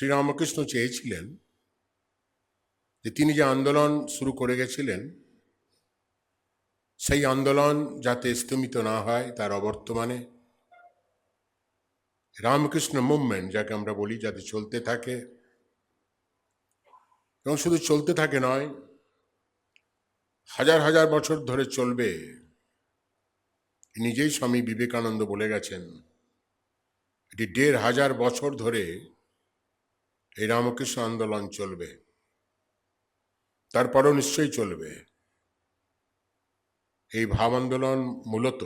শ্রীরামকৃষ্ণ চেয়েছিলেন যে তিনি যে আন্দোলন শুরু করে গেছিলেন, সেই আন্দোলন যাতে স্তমিত না হয় তার অবর্তমানে রামকৃষ্ণ মুভমেন্ট, যাকে আমরা বলি, যাতে চলতে থাকে। এবং শুধু চলতে থাকে নয়, হাজার হাজার বছর ধরে চলবে। নিজেই স্বামী বিবেকানন্দ বলে গেছেন, এটি দেড় হাজার বছর ধরে এই রামকৃষ্ণ আন্দোলন চলবে। তারপরও নিশ্চয়ই চলবে। এই ভাব আন্দোলন মূলত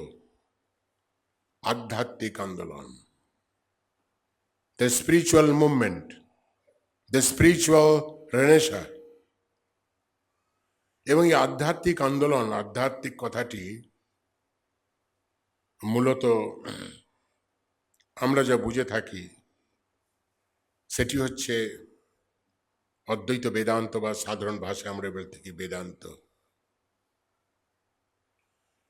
আধ্যাত্মিক আন্দোলন। The spiritual movement the spiritual renaissance এবং এই আধ্যাত্মিক আন্দোলন, আধ্যাত্মিক কথাটি মূলত আমরা যা বুঝে থাকি সেটি হচ্ছে অদ্বৈত বেদান্ত বা সাধারণ ভাষায় আমরা বলে থাকি বেদান্ত।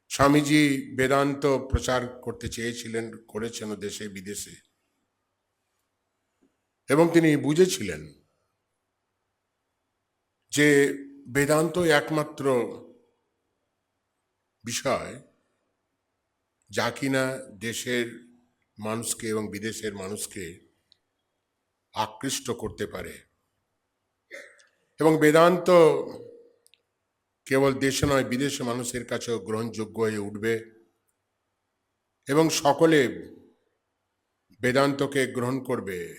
স্বামীজি বেদান্ত প্রচার করতে চেয়েছিলেন, করেছেন দেশে বিদেশে। এবং তিনি বুঝেছিলেন যে বেদান্ত একমাত্র বিষয় যা কিনা দেশের মানুষকে এবং বিদেশের মানুষকে আকৃষ্ট করতে পারে। এবং বেদান্ত কেবল দেশে নয়, বিদেশে মানুষের কাছেও গ্রহণযোগ্য হয়ে উঠবে। এবং সকলে বেদান্তকে গ্রহণ করবে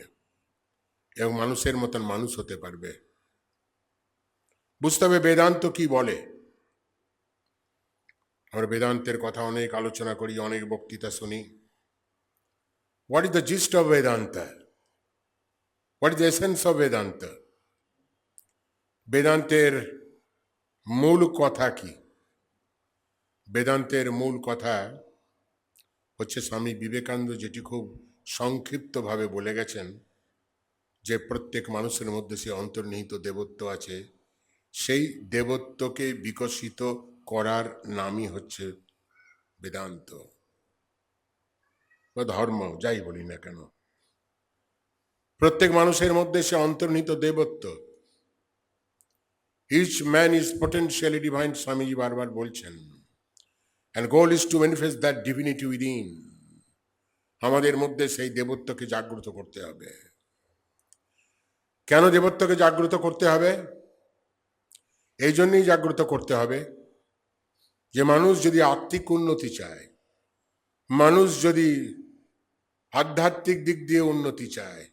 এবং মানুষের মতন মানুষ হতে পারবে। বুঝতে হবে বেদান্ত কি বলে। আমরা বেদান্তের কথা অনেক আলোচনা করি, অনেক বক্তৃতা শুনি। What is the gist of Vedanta is the essence of Vedanta বেদান্তের মূল কথা কি? বেদান্তের মূল কথা হচ্ছে স্বামী বিবেকানন্দ যেটি খুব সংক্ষিপ্তভাবে বলে গেছেন, যে প্রত্যেক মানুষের মধ্যে সে অন্তর্নিহিত দেবত্ব আছে। সেই দেবত্বকে বিকশিত করার নামই হচ্ছে বেদান্ত। বা ধর্ম, যাই বলি না কেন। প্রত্যেক মানুষের মধ্যে সে অন্তর্নিহিত দেবত্ব। Each man is potentially divine Swamiji বারবার বলছেন। And goal is to manifest that divinity within আমাদের মধ্যে সেই দেবত্বকে জাগ্রত করতে হবে। কেন দেবত্বকে জাগ্রত করতে হবে? এই জন্যই জাগ্রত করতে হবে যে মানুষ যদি আত্মিক উন্নতি চায়, মানুষ যদি আধ্যাত্মিক দিক দিয়ে উন্নতি চায়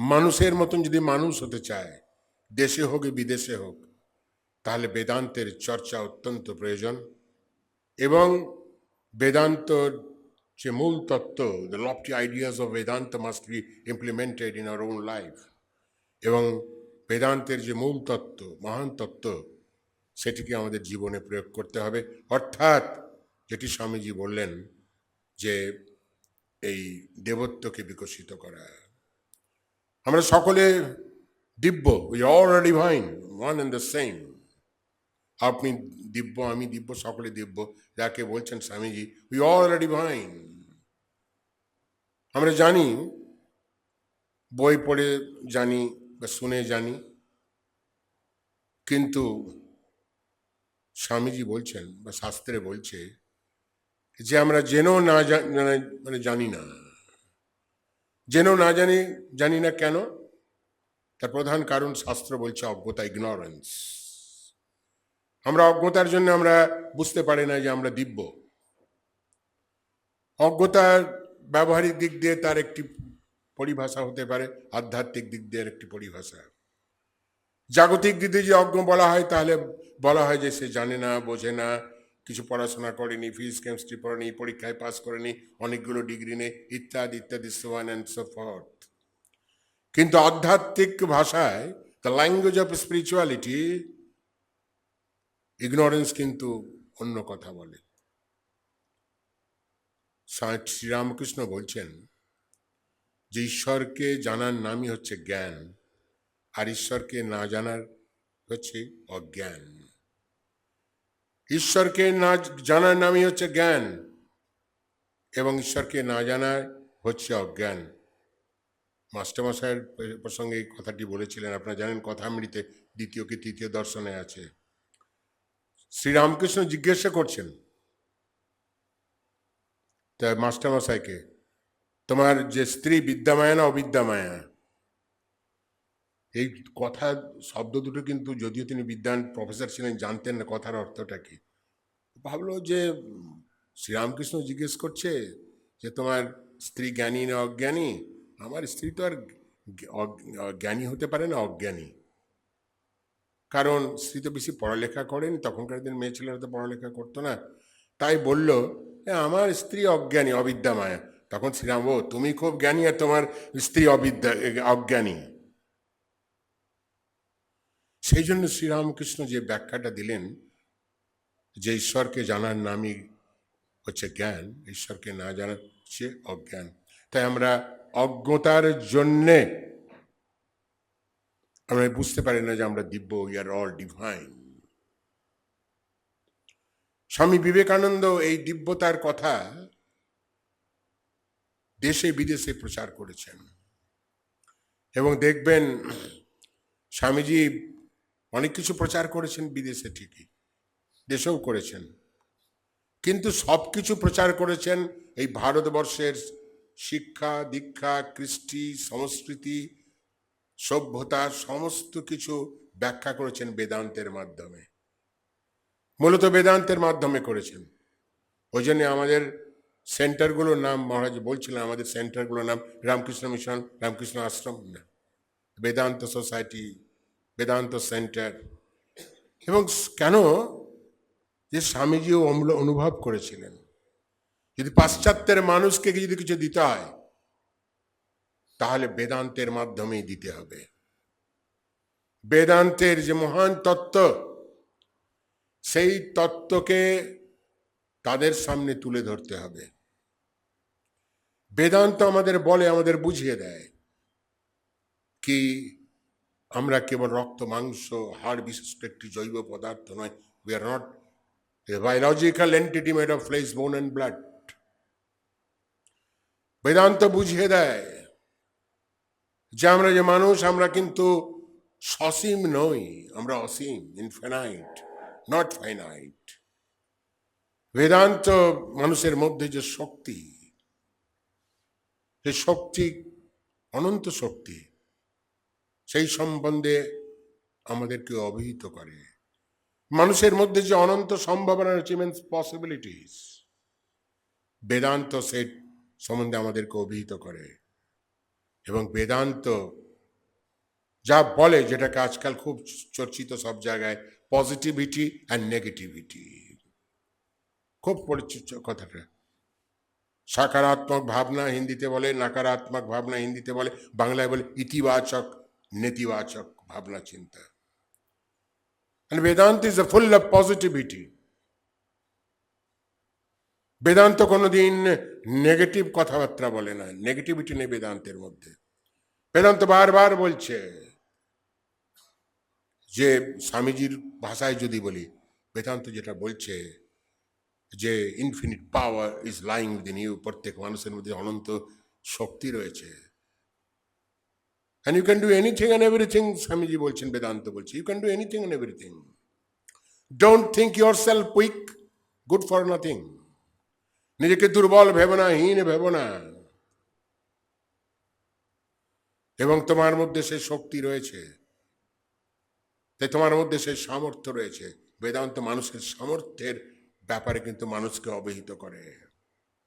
মানুষের মতন যদি মানুষ হতে চায়, দেশে হোক বিদেশে হোক, তাহলে বেদান্তের চর্চা অত্যন্ত প্রয়োজন এবং বেদান্তর যে মূল তত্ত্ব the lofty ideas of Vedanta must be implemented in our own life এবং বেদান্তের যে মূল তত্ত্ব, মহান তত্ত্ব, সেটিকে আমাদের জীবনে প্রয়োগ করতে হবে। অর্থাৎ যেটি স্বামীজি বললেন যে এই দেবত্বকে বিকশিত করা। আমরা সকলে দিব্য we all divine one and the same আপনি দিব্য, আমি দিব্য, সকলে দিব্য, যাকে বলছেন স্বামীজি উই অল ডিভাইন আমরা জানি, বই পড়ে জানি বা শুনে জানি, কিন্তু স্বামীজি বলছেন বা শাস্ত্রে বলছে যে আমরা জেনেও না মানে- মানে জানি না। জেনেও না জানি জানি না কেন, তার প্রধান কারণ শাস্ত্র বলছে অজ্ঞতা ইগনোরেন্স আমরা অজ্ঞতার জন্য আমরা বুঝতে পারি না যে আমরা দিব্য। অজ্ঞতার ব্যবহারিক দিক দিয়ে তার একটি পরিভাষা হতে পারে, আধ্যাত্মিক দিক দিয়ে একটি পরিভাষা। জাগতিক দিক দিয়ে যে অজ্ঞ বলা হয়, তাহলে বলা হয় যে সে জানে না, বোঝে না কিছু পড়াশোনা করেনি ফিজিক্স কেমিস্ট্রি পড়েনি, পরীক্ষায় পাস করেনি, অনেকগুলো ডিগ্রি নেই, ইত্যাদি ইত্যাদি কিন্তু আধ্যাত্মিক ভাষায় the language of spirituality ignorance কিন্তু অন্য কথা বলে। শ্রীরামকৃষ্ণ বলছেন যে ঈশ্বরকে জানার নামই হচ্ছে জ্ঞান, আর ঈশ্বরকে না জানার হচ্ছে অজ্ঞান। ঈশ্বরকে না জানার নামই হচ্ছে জ্ঞান, এবং ঈশ্বরকে না জানার হচ্ছে অজ্ঞান। মাস্টারমশাইয়ের প্রসঙ্গে এই কথাটি বলেছিলেন, আপনারা জানেন কথামৃতে দ্বিতীয় কি তৃতীয় দর্শনে আছে। শ্রীরামকৃষ্ণ জিজ্ঞাসা করছেন, তা মাস্টারমশাইকে, তোমার যে স্ত্রী বিদ্যামায়া না অবিদ্যামায়া? এই কথা শব্দ দুটো কিন্তু যদিও তিনি বিদ্যান প্রফেসর ছিলেন জানতেন না কথার অর্থটা কি। ভাবলো যে শ্রীরামকৃষ্ণ জিজ্ঞেস করছে যে তোমার স্ত্রী জ্ঞানী না অজ্ঞানী? আমার স্ত্রী তো আর জ্ঞানী হতে পারে না অজ্ঞানী। কারণ স্ত্রী তো বেশি পড়ালেখা করেন তখনকার দিন মেয়ে ছেলেরা তো পড়ালেখা করতো না। তাই বলল "এ, আমার স্ত্রী অজ্ঞানী অবিদ্যা মায়া। তখন শ্রীরাম ও তুমি খুব জ্ঞানী আর তোমার স্ত্রী অবিদ্যা অজ্ঞানী। সেই জন্য শ্রীরামকৃষ্ণ যে ব্যাখ্যাটা দিলেন যে ঈশ্বরকে জানার নামই হচ্ছে জ্ঞান, ঈশ্বরকে না জানার হচ্ছে অজ্ঞান। তাই আমরা অজ্ঞতার জন্যে আমরা বুঝতে পারি না যে আমরা দিব্য we are all divine Swami Vivekananda এই দিব্যতার কথা দেশে বিদেশে প্রচার করেছেন। এবং দেখবেন স্বামীজি অনেক কিছু প্রচার করেছেন, বিদেশে ঠিকই, দেশেও করেছেন। কিন্তু সব কিছু প্রচার করেছেন এই ভারতবর্ষের শিক্ষা, দীক্ষা, কৃষ্টি, সংস্কৃতি, সভ্যতা, সমস্ত কিছু ব্যাখ্যা করেছেন বেদান্তের মাধ্যমে। মূলত বেদান্তের মাধ্যমে করেছেন। ওই জন্য আমাদের সেন্টারগুলোর নাম মহারাজ বলছিলেন, আমাদের সেন্টারগুলোর নাম রামকৃষ্ণ মিশন, রামকৃষ্ণ আশ্রম না, বেদান্ত সোসাইটি বেদান্ত সেন্টার এবং কেন যে স্বামীজিও অম্ল- অনুভব করেছিলেন? যদি পাশ্চাত্যের মানুষকে যদি কিছু দিতে হয়, তাহলে বেদান্তের মাধ্যমেই দিতে হবে। বেদান্তের যে মহান তত্ত্ব, সেই তত্ত্বকে তাদের সামনে তুলে ধরতে হবে। বেদান্ত আমাদের বলে, আমাদের বুঝিয়ে দেয়। কি আমরা কেবল রক্ত, মাংস, হাড় বিশিষ্ট একটি জৈব পদার্থ নয়। We are not a biological entity made of flesh bone and blood Vedanta বুঝিয়ে দেয় যে আমরা যে মানুষ, আমরা কিন্তু সসীম নই, আমরা অসীম ইনফাইনাইট নট ফাইনাইট বেদান্ত মানুষের মধ্যে যে শক্তি, সে শক্তি অনন্ত শক্তি। সেই সম্বন্ধে আমাদেরকে অভিহিত করে। মানুষের মধ্যে যে অনন্ত সম্ভাবনা রয়েছে পসিবিলিটিস বেদান্ত সেট সম্বন্ধে আমাদেরকে অভিহিত করে। এবং বেদান্ত যা বলে, যেটাকে আজকাল খুব চর্চিত সব জায়গায় পজিটিভিটি অ্যান্ড নেগেটিভিটি খুব পরিচিত কথাটা। সাকারাত্মক ভাবনা হিন্দিতে বলে, নাকারাত্মক ভাবনা হিন্দিতে বলে, বাংলায় বলে ইতিবাচক নেতিবাচক ভাবনা, চিন্তা। And Vedanta is full of positivity. Vedanta কোনোদিন নেগেটিভ কথাবার্তা বলে না। নেগেটিভিটি নেই বেদান্তের মধ্যে। বেদান্ত বারবার বলছে যে, স্বামীজির ভাষায় যদি বলি বেদান্ত যেটা বলছে যে infinite power is lying within you প্রত্যেক মানুষের মধ্যে অনন্ত শক্তি রয়েছে। And you can do anything and everything Swamiji বলছেন বেদান্ত বলছে you can do anything and everything don't think yourself weak good for nothing নিজেকে দুর্বল ভেবো না হীন ভেবো না এবং তোমার মধ্যে সেই শক্তি রয়েছে তাই তোমার মধ্যে সেই সামর্থ্য রয়েছে বেদান্ত মানুষের সামর্থ্যের ব্যাপারে কিন্তু মানুষকে অবহিত করে